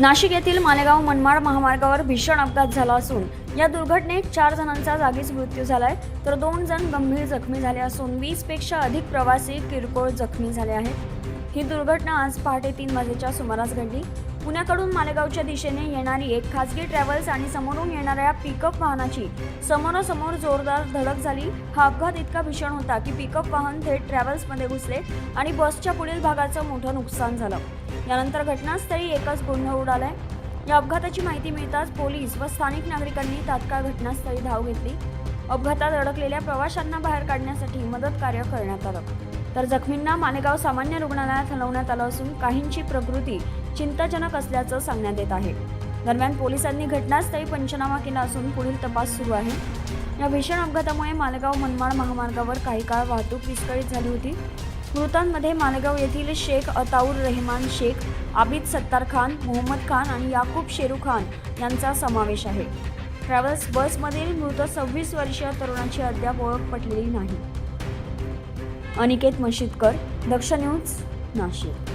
नाशिक येथील मालेगाव मनमाड महामार्गावर भीषण अपघात झाला असून या दुर्घटनेत चार जणांचा जागीच मृत्यू झालाय. तर दोन जण गंभीर जखमी झाले असून वीसपेक्षा अधिक प्रवासी किरकोळ जखमी झाले आहेत. ही दुर्घटना आज पहाटे तीन वाजेच्या सुमारास घडली. पुण्याकडून मालेगावच्या दिशेने येणारी एक खासगी ट्रॅव्हल्स आणि समोरून येणाऱ्या पिकअप वाहनाची समोरासमोर जोरदार धडक झाली. हा अपघात इतका भीषण होता की पिकअप वाहन थेट ट्रॅव्हल्समध्ये घुसले आणि बसच्या पुढील भागाचं मोठं नुकसान झालं. यानंतर घटनास्थळी एकच गोंधळ उडालाय. या अपघाताची माहिती मिळताच पोलीस व स्थानिक नागरिकांनी तात्काळ घटनास्थळी धाव घेतली. अपघातात अडकलेल्या प्रवाशांना बाहेर काढण्यासाठी मदत कार्य करण्यात आलं. तर जखमींना मालेगाव सामान्य रुग्णालयात हलवण्यात आलं असून काहींची प्रकृती चिंताजनक असल्याचं सांगण्यात येत आहे. दरम्यान पोलिसांनी घटनास्थळी पंचनामा केला असून पुढील तपास सुरू आहे. या भीषण अपघातामुळे मालेगाव मनमाड महामार्गावर काही काळ वाहतूक विस्कळीत झाली होती. मृतांमध्ये मालेगाव येथील शेख अताऊर रेहमान शेख आबिद सत्तार खान मोहम्मद खान आणि याकूब शेरू खान यांचा समावेश आहे. ट्रॅव्हल्स बसमधील मृत सव्वीस वर्षीय तरुणाची अद्याप ओळख पटलेली नाही. अनिकेत मशीदकर दक्ष न्यूज नाशिक.